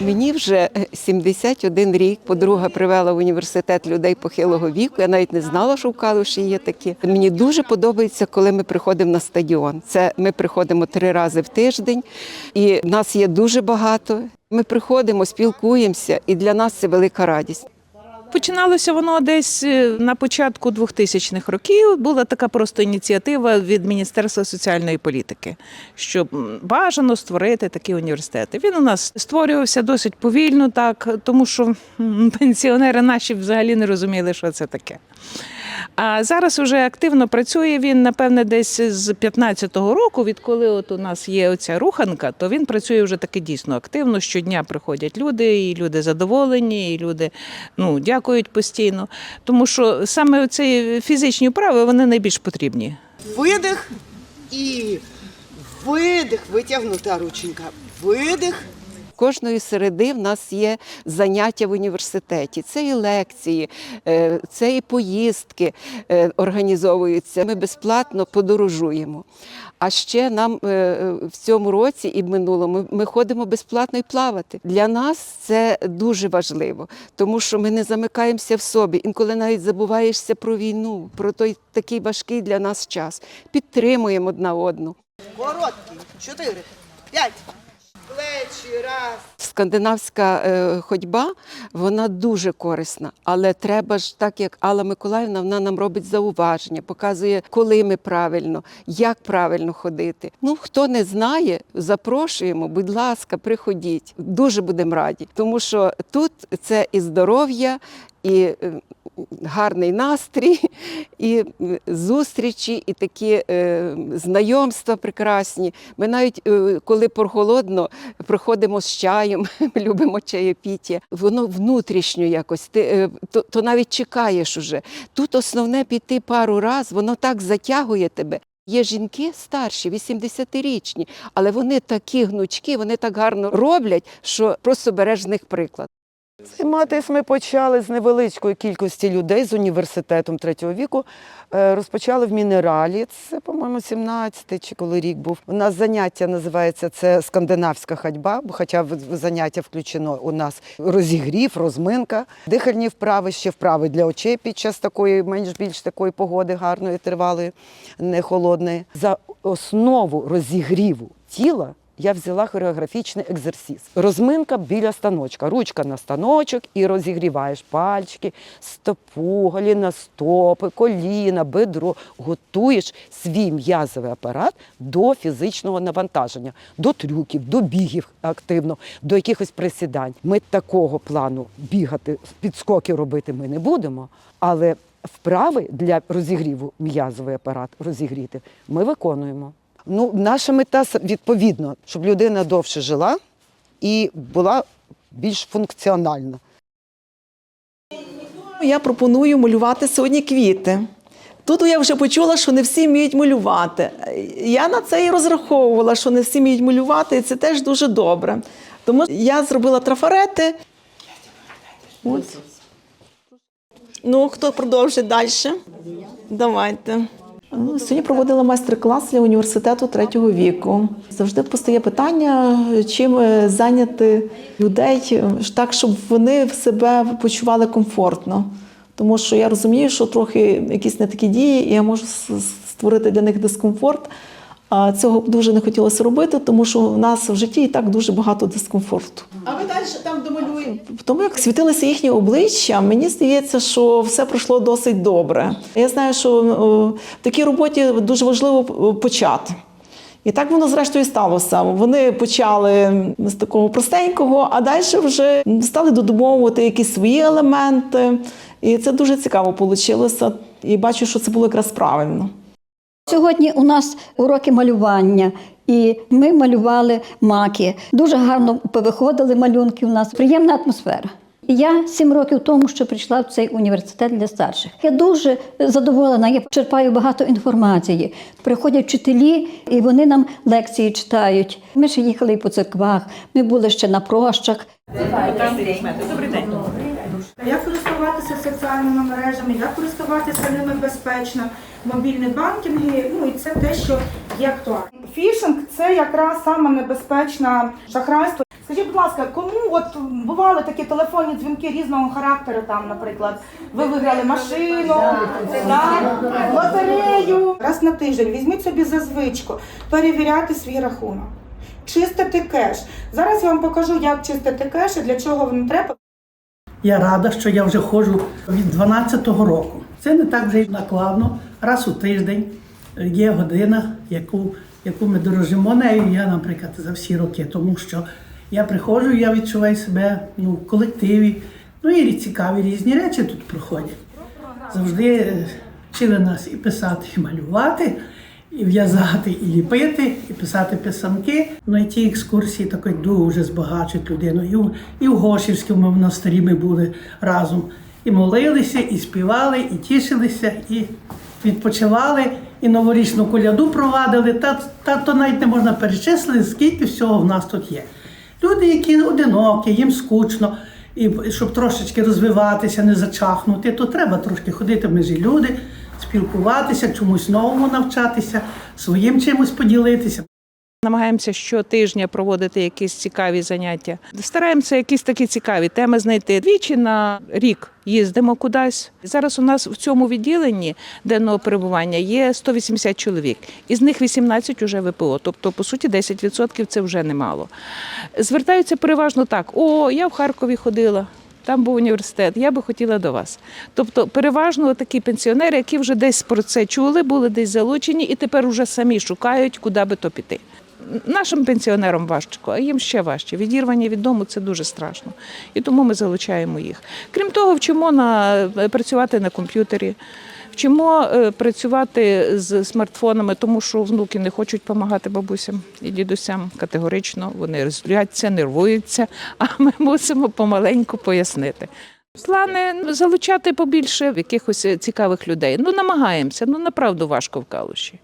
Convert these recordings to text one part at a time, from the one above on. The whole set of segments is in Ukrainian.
Мені вже е, 71 рік. Подруга привела в університет людей похилого віку. Я навіть не знала, що в Калуші є такі. Мені дуже подобається, коли ми приходимо на стадіон. Це ми приходимо три рази в тиждень, і нас є дуже багато. Ми приходимо, спілкуємося, і для нас це велика радість. Починалося воно десь е, на початку 2000-х років. Була така просто ініціатива від Міністерства соціальної політики, що бажано створити такі університети. Він у нас створювався досить повільно, так тому що пенсіонери наші взагалі не розуміли, що це таке. А зараз вже активно працює він, напевне, десь з 15-го року, відколи от у нас є оця руханка, то він працює вже таки дійсно активно. Щодня приходять люди, і люди задоволені, і люди ну, дякують постійно. Тому що саме ці фізичні вправи вони найбільш потрібні. Видих і видих, витягнута рученька. Видих. Кожної середи в нас є заняття в університеті. Це і лекції, е, це і поїздки е, організовуються. Ми безплатно подорожуємо. А ще нам е, в цьому році і в минулому ми ходимо безплатно і плавати. Для нас це дуже важливо, тому що ми не замикаємося в собі. Інколи навіть забуваєшся про війну, про той такий важкий для нас час. Підтримуємо одна одну. Короткий. Чотири. П'ять. Плечі. Раз. Скандинавська е, ходьба вона дуже корисна, але треба ж, так як Алла Миколаївна, вона нам робить зауваження, показує, коли ми правильно, як правильно ходити. Ну хто не знає, запрошуємо, будь ласка, приходіть. Дуже будемо раді, тому що тут це і здоров'я, і е, гарний настрій, і зустрічі, і такі е, знайомства прекрасні. Ми навіть е, коли прохолодно проходимо з чаєм, ми любимо чаєпіття. Воно внутрішньо якось. Ти е, то, то навіть чекаєш уже. Тут основне піти пару раз, воно так затягує тебе. Є жінки старші, 80-річні, але вони такі гнучки, вони так гарно роблять, що просто береш з них приклад. Займатися ми почали з невеличкої кількості людей з університетом третього віку. Е, Розпочали в мінералі. Це, по-моєму, 17-й чи коли рік був. У нас заняття називається це скандинавська ходьба, хоча в заняття включено у нас розігрів, розминка, дихальні вправи, ще вправи для очей під час такої менш-більш такої погоди гарної, тривалої, не холодної. За основу розігріву тіла я взяла хореографічний екзерсис. Розминка біля станочка. Ручка на станочок і розігріваєш пальчики, стопу, голіна стопи, коліна, бедро. Готуєш свій м'язовий апарат до фізичного навантаження, до трюків, до бігів активно, до якихось присідань. Ми такого плану бігати, підскоки робити ми не будемо, але вправи для розігріву м'язовий апарат розігріти ми виконуємо. Ну, наша мета відповідно, щоб людина довше жила і була більш функціональна. Я пропоную малювати сьогодні квіти. Тут я вже почула, що не всі вміють малювати. Я на це і розраховувала, що не всі вміють малювати, і це теж дуже добре. Тому я зробила трафарети. Ось. Ну, хто продовжить далі? Давайте. Ну, Сьогодні проводила майстер-клас для університету третього віку. Завжди постає питання, чим е, зайняти людей е, так, щоб вони себе почували комфортно. Тому що я розумію, що трохи якісь не такі дії, і я можу створити для них дискомфорт. А цього дуже не хотілося робити, тому що в нас в житті і так дуже багато дискомфорту. А ви далі там домалюємо. Тому як світилися їхні обличчя, мені здається, що все пройшло досить добре. Я знаю, що в такій роботі дуже важливо е, почати. І так воно зрештою сталося. Вони почали з такого простенького, а далі вже стали додумовувати якісь свої елементи. І це дуже цікаво вийшло. І бачу, що це було якраз правильно. Сьогодні у нас уроки малювання, і ми малювали маки. Дуже гарно повиходили малюнки. У нас приємна атмосфера. Я сім років тому, що прийшла в цей університет для старших. Я дуже задоволена. Я черпаю багато інформації. Приходять вчителі, і вони нам лекції читають. Ми ще їхали по церквах. Ми були ще на прощах. Добрий день. Як користуватися соціальними мережами, як користуватися ними безпечно, мобільні банкінги, ну і це те, що є актуально. Фішинг це якраз саме небезпечне шахрайство. Скажіть, будь ласка, кому от бували такі телефонні дзвінки різного характеру, там, наприклад, ви виграли машину, так, лотерею. Раз на тиждень візьміть собі за звичку перевіряти свій рахунок, чистити кеш. Зараз я вам покажу, як чистити кеш і для чого він треба. Я рада, що я вже ходжу від 12-го року. Це не так вже й накладно. Раз у тиждень є година, яку, яку ми дорожимо нею. Я, наприклад, за всі роки, тому що я приходжу, я відчуваю себе ну, в колективі. Ну і цікаві різні речі тут проходять. Завжди е, вчили нас і писати, і малювати, і в'язати, і ліпити, і писати писанки. Ну і ті екскурсії такі дуже збагачують людину. І в, і в Гошівському монастирі ми були разом. І молилися, і співали, і тішилися, і відпочивали, і новорічну коляду провадили. Та, та то навіть не можна перечислити, скільки всього в нас тут є. Люди, які одинокі, їм скучно, і щоб трошечки розвиватися, не зачахнути, то треба трошки ходити в межі люди, спілкуватися, чомусь новому навчатися, своїм чимось поділитися. Намагаємося щотижня проводити якісь цікаві заняття. Стараємося якісь такі цікаві теми знайти. Двічі на рік їздимо кудись. Зараз у нас в цьому відділенні денного перебування є 180 чоловік, із них 18 уже ВПО. Тобто, по суті, 10% це вже немало. Звертаються переважно так: о, я в Харкові ходила. Там був університет, я би хотіла до вас. Тобто, переважно такі пенсіонери, які вже десь про це чули, були десь залучені, і тепер вже самі шукають, куди би то піти. Нашим пенсіонерам важко, а їм ще важче. Відірвання від дому це дуже страшно. І тому ми залучаємо їх. Крім того, вчимо на, працювати на комп'ютері, вчимо е, працювати з смартфонами, тому що внуки не хочуть допомагати бабусям і дідусям категорично. Вони розряться, нервуються, а ми мусимо помаленьку пояснити. Плани залучати побільше якихось цікавих людей. Ну, намагаємося, ну направду важко в калуші.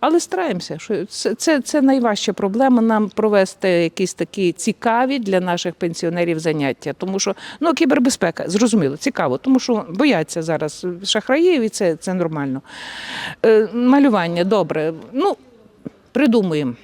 Але стараємося, що це, це, це найважча проблема нам провести якісь такі цікаві для наших пенсіонерів заняття. Тому що ну, кібербезпека, зрозуміло, цікаво, тому що бояться зараз шахраїв, і це, це нормально. Е, малювання добре. Ну, придумуємо.